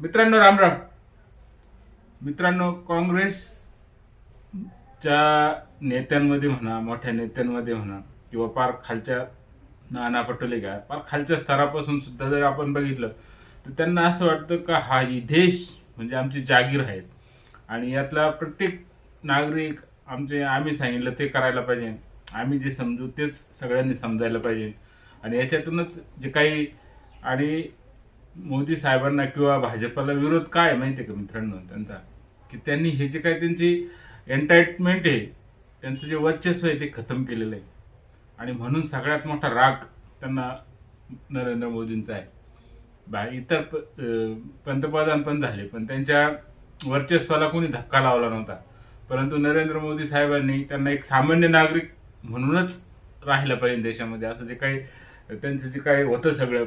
मित्रांनो राम राम. मित्रांनो काँग्रेसच्या नेत्यांमध्ये म्हणा मोठ्या नेत्यांमध्ये म्हणा किंवा पार खालच्या नाना पटोले का पार खालच्या स्तरापासून सुद्धा जर आपण बघितलं तर त्यांना असं वाटतं का हा ही देश म्हणजे आमची जागीर आहेत आणि यातला प्रत्येक नागरिक आमचे आम्ही सांगितलं ते करायला पाहिजे. आम्ही जे समजू तेच सगळ्यांनी समजायला पाहिजे. आणि याच्यातूनच जे काही आणि मोदी साहेबांना किंवा भाजपाला विरोध काय आहे माहिती आहे का मित्रांनो? त्यांचा. की त्यांनी हे जे काय त्यांची एंटाइटमेंट आहे त्यांचं जे वर्चस्व आहे ते खतम केलेलं आहे. आणि म्हणून सगळ्यात मोठा राग त्यांना नरेंद्र मोदींचा आहे. बा इतर प- पंतप्रधान पण झाले पण त्यांच्या वर्चस्वाला कोणी धक्का लावला नव्हता. परंतु नरेंद्र मोदी साहेबांनी त्यांना एक सामान्य नागरिक म्हणूनच राहिलं पाहिजे देशामध्ये. असं जे काही त्यांचं जे काही होतं सगळं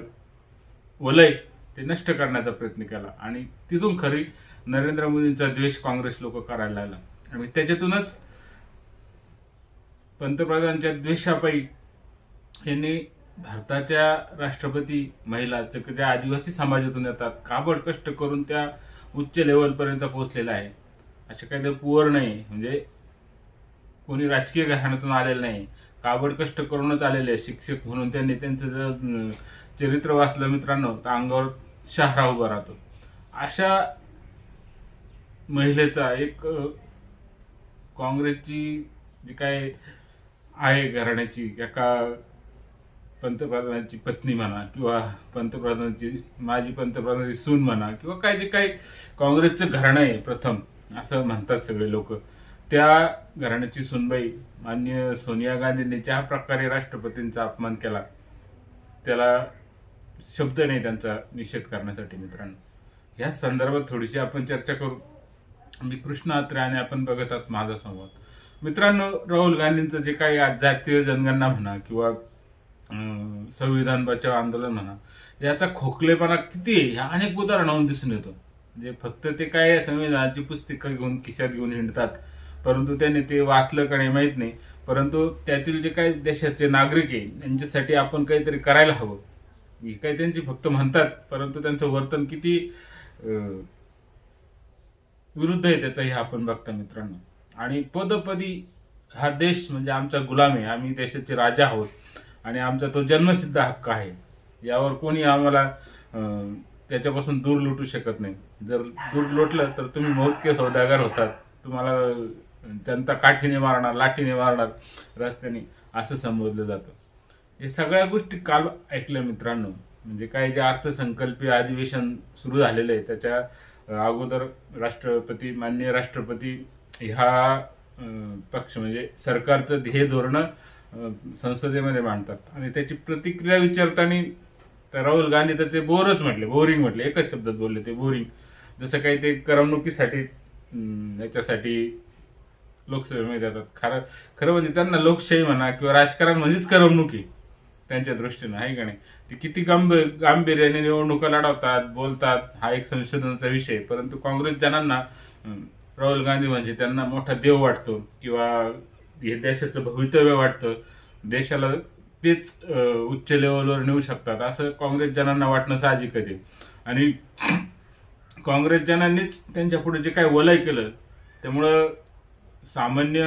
वलय ते नष्ट करण्याचा प्रयत्न केला. आणि तिथून खरी नरेंद्र मोदींचा द्वेष काँग्रेस लोक करायला लागला. आणि त्याच्यातूनच पंतप्रधानांच्या द्वेषापायी यांनी भारताच्या राष्ट्रपती महिला जे ज्या आदिवासी समाजातून येतात. काबड कष्ट करून त्या उच्च लेवलपर्यंत पोहोचलेल्या आहे असे काही ते पुअर नाही. म्हणजे कोणी राजकीय घराण्यातून आलेलं नाही. काबड कष्ट करूनच आलेले आहे शिक्षक म्हणून. त्यांनी त्यांचं जर चरित्र वाचलं मित्रांनो तर अंगावर शहारा उभा राहतो. अशा महिलेचा एक काँग्रेसची जी काय आहे घराण्याची एका पंतप्रधानाची पत्नी म्हणा किंवा पंतप्रधानाची माजी पंतप्रधानाची सून म्हणा किंवा काय जे काही काँग्रेसचं घराणं आहे प्रथम असं म्हणतात सगळे लोक. त्या घराण्याची सुनबाई मान्य सोनिया गांधींनी ज्या प्रकारे राष्ट्रपतींचा अपमान केला त्याला शब्द नाही त्यांचा निषेध करण्यासाठी मित्रांनो. या संदर्भात थोडीशी आपण चर्चा करू. मी कृष्ण अत्रे आणि आपण बघत आहात माझा संवाद. मित्रांनो राहुल गांधींचं जे काही आज जातीय जनगणना म्हणा किंवा संविधान बचाव आंदोलन म्हणा याचा खोकलेपणा किती आहे ह्या अनेक उदाहरणावरून दिसून येतो. म्हणजे फक्त ते काय संविधानाची पुस्तिका घेऊन खिशात घेऊन हिंडतात. परंतु त्यांनी ते वाचलं का नाही माहीत नाही. परंतु त्यातील जे काही देशाचे नागरिक आहे यांच्यासाठी आपण काहीतरी करायला हवं. हे काही त्यांची फक्त म्हणतात परंतु त्यांचं वर्तन किती विरुद्ध आहे त्याचाही आपण बघता मित्रांनो. आणि पदोपदी हा देश म्हणजे आमचा गुलाम आहे. आम्ही देशाचे राजा आहोत. आणि आमचा तो जन्मसिद्ध हक्क आहे. यावर कोणी आम्हाला त्याच्यापासून दूर लुटू शकत नाही. जर दूर लोटलं तर तुम्ही मौतके सौदागर होतात. तुम्हाला त्यांना काठीने मारणार लाठीने मारणार रस्त्याने असं संबोधलं जातं. हे सगळ्या गोष्टी काल ऐकल्या मित्रांनो. म्हणजे काय जे अर्थसंकल्पीय अधिवेशन सुरू झालेलं आहे त्याच्या अगोदर राष्ट्रपती माननीय राष्ट्रपती ह्या पक्ष म्हणजे सरकारचं ध्येय धोरणं संसदेमध्ये मांडतात. आणि त्याची प्रतिक्रिया विचारताना तर राहुल गांधी तर ते बोरच म्हटले बोरिंग म्हटले एकच शब्दात बोलले ते बोरिंग. जसं काही ते करमणुकीसाठी याच्यासाठी लोकसभेमध्ये जातात खरं खरं म्हणजे त्यांना लोकशाही म्हणा किंवा राजकारण म्हणजेच करमणुकी त्यांच्या दृष्टीनं आहे का नाही? ते किती गांभीर गांभीर्याने निवडणुका लढवतात बोलतात हा एक संशोधनाचा विषय. परंतु काँग्रेस जनांना राहुल गांधी म्हणजे त्यांना मोठा देव वाटतो किंवा हे देशाचं भवितव्य वाटतं. देशाला तेच उच्च लेवलवर नेऊ शकतात असं काँग्रेस जनांना वाटणं साहजिकच आहे. आणि काँग्रेस जनांनीच त्यांच्या पुढे जे काय वलय केलं त्यामुळं सामान्य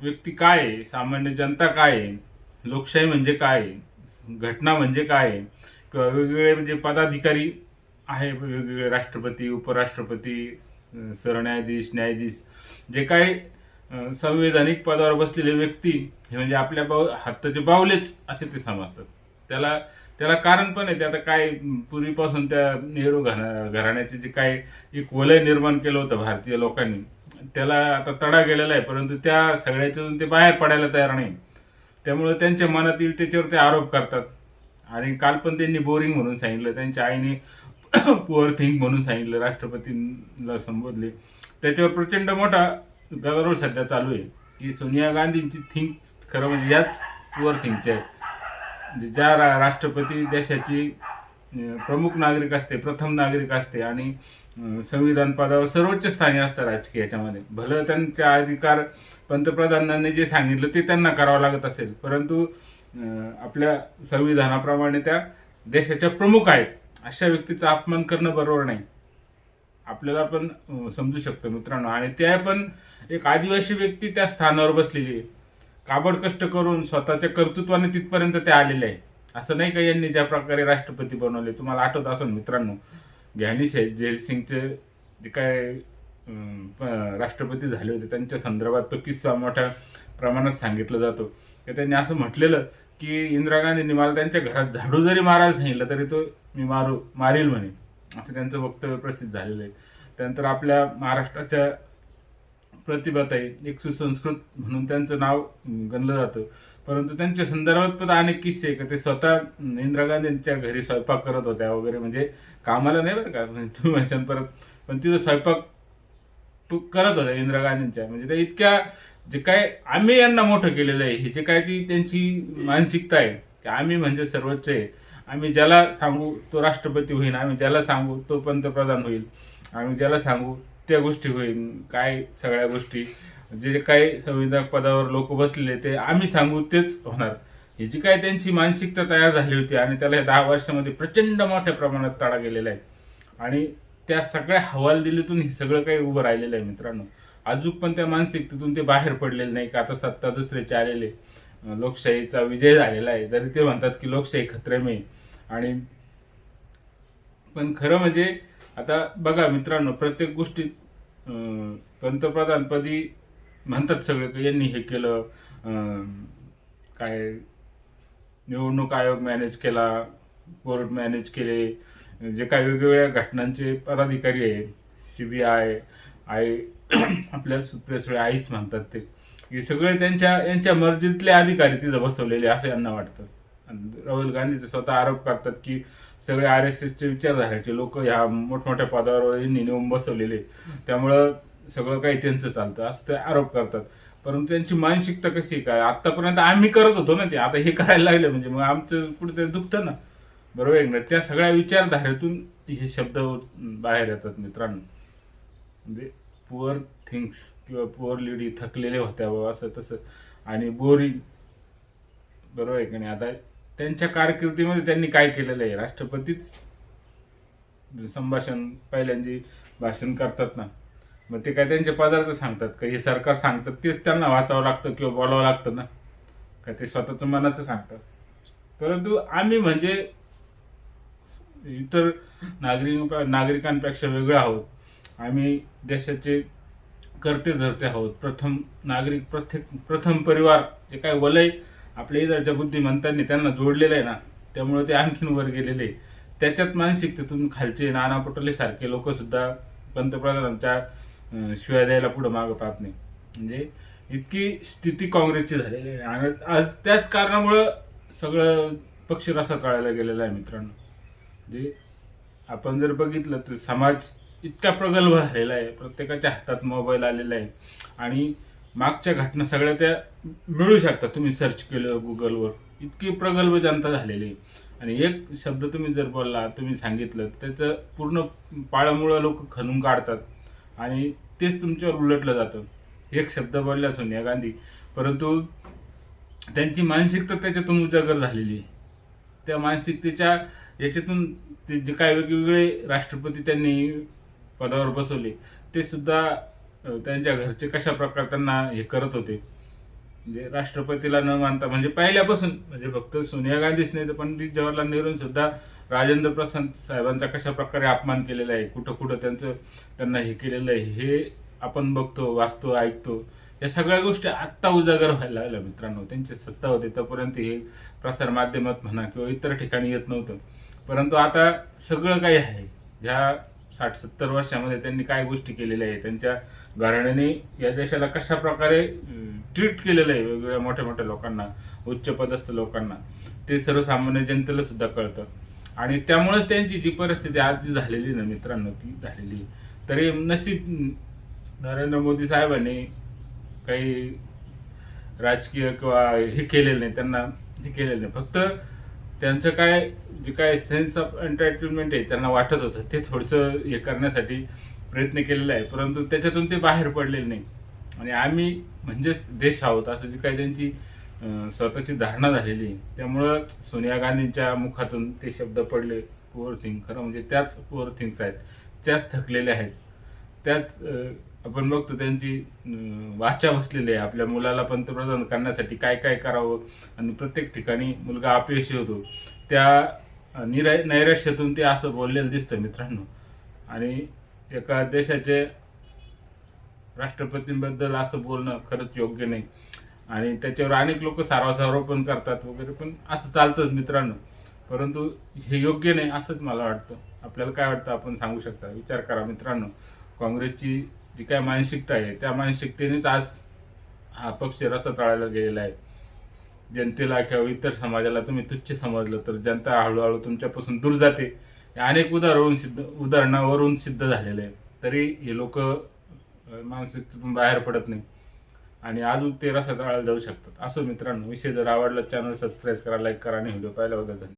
व्यक्ती काय आहे? सामान्य जनता काय आहे? लोकशाही म्हणजे काय आहे? घटना म्हणजे काय आहे? किंवा वेगवेगळे म्हणजे पदाधिकारी आहे वेगवेगळे राष्ट्रपती उपराष्ट्रपती सरन्यायाधीश न्यायाधीश जे काही संवैधानिक पदावर बसलेले व्यक्ती हे म्हणजे आपल्या बाव हाताचे बावलेच असे ते समजतात. त्याला त्याला कारण पण आहे. ते आता काय पूर्वीपासून त्या नेहरू घरा घराण्याचे जे काय एक वलय निर्माण केलं होतं भारतीय लोकांनी त्याला आता तडा गेलेला आहे. परंतु त्या सगळ्याच्यातून ते बाहेर पडायला तयार नाही. त्यामुळे त्यांच्या मनात येईल त्याच्यावर ते आरोप करतात. आणि काल पण त्यांनी बोरिंग म्हणून सांगितलं. त्यांच्या आईने पुअर थिंक म्हणून सांगितलं राष्ट्रपतींना संबोधले. त्याच्यावर प्रचंड मोठा गदारोळ सध्या चालू आहे. की सोनिया गांधींची थिंक खरं म्हणजे याच पुअर थिंकच्या आहे. ज्या रा- राष्ट्रपती देशाची प्रमुख नागरिक असते प्रथम नागरिक असते आणि संविधान पदावर सर्वोच्च स्थानी असतं राजकीय याच्यामध्ये. भलं त्यांच्या अधिकार पंतप्रधानांनी जे सांगितलं ते त्यांना करावं लागत असेल. परंतु आपल्या संविधानाप्रमाणे त्या देशाच्या प्रमुख आहेत अशा व्यक्तीचा अपमान करणं बरोबर नाही. आपल्याला पण समजू शकतं मित्रांनो. आणि त्या पण एक आदिवासी व्यक्ती त्या स्थानावर बसलेली आहे. काबड कष्ट करून स्वतःच्या कर्तृत्वाने तिथपर्यंत ते आलेले आहे. असं नाही का यांनी ज्या प्रकारे राष्ट्रपती बनवले? तुम्हाला आठवत असेल मित्रांनो ज्ञानी जैल जे काय प- राष्ट्रपती झाले होते त्यांच्या संदर्भात तो किस्सा मोठ्या प्रमाणात सांगितलं जातो. की त्यांनी असं म्हटलेलं की इंदिरा गांधींनी मला त्यांच्या घरात झाडू जरी मारायला सांगितलं तरी तो मी मारू मारील म्हणे. असं त्यांचं वक्तव्य प्रसिद्ध झालेलं आहे. त्यानंतर आपल्या महाराष्ट्राच्या प्रतिभाताई एक सुसंस्कृत म्हणून त्यांचं नाव गणलं जातं. परंतु त्यांच्या संदर्भात पण अनेक किस्से आहे का ते स्वतः इंदिरा गांधींच्या घरी स्वयंपाक करत होत्या वगैरे म्हणजे कामाला नाही बरं का? म्हणजे तुम्ही परत. पण तिथं स्वयंपाक तू करत होत्या इंदिरा गांधींच्या. म्हणजे त्या इतक्या जे काय आम्ही यांना मोठं केलेलं आहे हे जे काय ती त्यांची मानसिकता आहे की आम्ही म्हणजे सर्वोच्च आहे. आम्ही ज्याला सांगू तो राष्ट्रपती होईल आम्ही ज्याला सांगू तो पंतप्रधान होईल आम्ही ज्याला सांगू त्या गोष्टी होईल काय सगळ्या गोष्टी. जे काही संविधान पदावर लोक बसलेले ते आम्ही सांगू तेच होणार. ही जी काय त्यांची मानसिकता तयार झाली होती आणि त्याला या दहा वर्षामध्ये प्रचंड मोठ्या प्रमाणात तडा गेलेला आहे. आणि त्या सगळ्या हवालदिलीतून हे सगळं काही उभं राहिलेलं आहे मित्रांनो. अजून पण त्या मानसिकतेतून ते बाहेर पडलेले नाही का आता सत्ता दुसऱ्याचे आलेले लोकशाहीचा विजय झालेला आहे. जरी ते म्हणतात की लोकशाही खत्रे आहे. आणि पण खरं म्हणजे आता बघा मित्रांनो प्रत्येक गोष्टीत पंतप्रधानपदी म्हणतात सगळे की यांनी हे केलं काय निवडणूक आयोग मॅनेज केला कोर्ट मॅनेज केले जे काही वेगवेगळ्या घटनांचे पदाधिकारी आहेत सी बी आय आय आपल्या सुप्रिया आईस म्हणतात ते. हे सगळे त्यांच्या यांच्या मर्जीतले अधिकारी तिथं बसवलेले असं यांना वाटतं. आणि राहुल गांधीचे स्वतः आरोप करतात की सगळे आर एस एसचे विचारधाराचे लोक ह्या मोठमोठ्या पदावर नेऊन बसवलेले. त्यामुळं सगळं काही त्यांचं चालतं. असं ते आरोप करतात. परंतु त्यांची मानसिकता कशी आहे काय? आतापर्यंत आम्ही करत होतो ना ते. आता हे करायला लागले म्हणजे मग आमचं कुठेतरी दुखतं ना. बरोबर आहे ना त्या सगळ्या विचारधारेतून हे शब्द बाहेर येतात मित्रांनो. म्हणजे पुअर थिंग्स किंवा पुअर लेडी थकलेले होत्या बाबा असं तसं. आणि बोरिंग बरोबर आहे का नाही? आता त्यांच्या कारकिर्दीमध्ये त्यांनी काय केलेलं आहे? राष्ट्रपतीच संभाषण पहिल्यांदी भाषण करतात ना. मग ते काय त्यांच्या पदार्थ सांगतात का? हे सरकार सांगतात तेच त्यांना वाचावं लागतं किंवा बोलावं लागतं ना. का ते स्वतःचं मनाचं सांगतात? परंतु आम्ही म्हणजे इतर नागरिक नागरिकांपेक्षा वेगळं आहोत. आम्ही देशाचे करते धरते आहोत. प्रथम नागरिक प्रत्येक प्रथम परिवार जे काय वलय आपल्या इकडच्या बुद्धिमंतांनी त्यांना जोडलेलं आहे ना त्यामुळे ते आणखीन वर गेलेले आहे. त्याच्यात मानसिकतेतून खालचे नाना पटोले सारखे लोक सुद्धा पंतप्रधानांच्या शिवाय द्यायला पुढे मागं पाहत नाही. म्हणजे इतकी स्थिती काँग्रेसची झालेली आहे. आणि आज त्याच कारणामुळं सगळं पक्ष रसा कळायला गेलेला आहे मित्रांनो. म्हणजे आपण जर बघितलं तर समाज इतका प्रगल्भ झालेला आहे. प्रत्येकाच्या हातात मोबाईल आलेला आहे. आणि मागच्या घटना सगळ्या त्या मिळू शकतात. तुम्ही सर्च केलं गुगलवर इतकी प्रगल्भ जनता झालेली आहे. आणि एक शब्द तुम्ही जर बोलला तुम्ही सांगितलं त्याचं पूर्ण पाळमुळं लोक खणून काढतात. आणि तेच तुमच्यावर उलटलं जातं. एक शब्द बोलला सोनिया गांधी परंतु त्यांची मानसिकता त्याच्यातून उजागर झालेली आहे. त्या मानसिकतेच्या याच्यातून ते जे काय वेगवेगळे राष्ट्रपती त्यांनी पदावर बसवले ते सुद्धा त्यांच्या घरचे कशा प्रकारे त्यांना हे करत होते. म्हणजे राष्ट्रपतीला न मानता म्हणजे पहिल्यापासून म्हणजे फक्त सोनिया गांधीच नाही तर पंडित जवाहरलाल नेहरू सुद्धा राजेंद्र प्रसाद साहेबांचा कशा प्रकारे अपमान केलेला आहे कुठं कुठं त्यांचं त्यांना हे केलेलं आहे हे आपण बघतो वाचतो ऐकतो. या सगळ्या गोष्टी आत्ता उजागर व्हायला लागल्या मित्रांनो. त्यांची सत्ता होती तोपर्यंत हे प्रसार माध्यमात म्हणा किंवा इतर ठिकाणी येत नव्हतं. परंतु आता सगळं काही आहे. ह्या साठ सत्तर वर्षामध्ये त्यांनी काय गोष्टी केलेल्या आहे त्यांच्या घराण्याने या देशाला कशा प्रकारे ट्रीट केलेलं आहे वेगवेगळ्या मोठ्या मोठ्या लोकांना उच्च पदस्थ लोकांना? ते सर्वसामान्य जनतेला सुद्धा कळतं. आणि त्यामुळेच त्यांची जी परिस्थिती आज जी झालेली ना मित्रांनो ती झालेली आहे. तरी नसीब नरेंद्र मोदी साहेबांनी काही राजकीय किंवा हे केलेलं नाही त्यांना हे केलेलं नाही. फक्त त्यांचं काय जे काय सेन्स ऑफ एंटरटेनमेंट आहे त्यांना वाटत होतं. ते थोडंसं हे करण्यासाठी प्रयत्न केलेला आहे परंतु त्याच्यातून ते बाहेर पडलेले नाही. आणि आम्ही म्हणजेच देश आहोत असं जी काही त्यांची स्वतःची धारणा झालेली आहे. त्यामुळं सोनिया गांधींच्या मुखातून ते शब्द पडले पुअर थिंग खरं म्हणजे त्याच पुअर थिंग्स आहेत. त्याच थकलेल्या आहेत. त्याच आपण बघतो त्यांची वाचा बसलेली आहे. आपल्या मुलाला पंतप्रधान करण्यासाठी काय काय करावं? आणि प्रत्येक ठिकाणी मुलगा अपयशी होतो. त्या निरा नैराश्यातून ते असं बोललेलं दिसतं मित्रांनो. आणि एका देशाचे राष्ट्रपतींबद्दल असं बोलणं खरंच योग्य नाही. आणि त्याच्यावर अनेक लोक सारवासारव पण करतात वगैरे पण असं चालतंच मित्रांनो. परंतु हे योग्य नाही असंच मला वाटतं. आपल्याला काय वाटतं? आपण सांगू शकता? विचार करा मित्रांनो. काँग्रेसची जी काय मानसिकता आहे त्या मानसिकतेनेच आज हा पक्ष रसातळायला गेलेला आहे. जनतेला किंवा इतर समाजाला तुम्ही तुच्छ समजलं तर जनता हळूहळू तुमच्यापासून दूर जाते. हे अनेक उदाहरण सिद्ध उदाहरणावरून सिद्ध झालेले आहे तरी हे लोक मानसिकतेतून बाहेर पडत नाही. आणि अजून ते रसातळाला जाऊ शकतात. असो मित्रांनो विषय जर आवडला चॅनल सबस्क्राईब करा लाईक करा आणि व्हिडिओ पाहिल्याबद्दल धन्यवाद.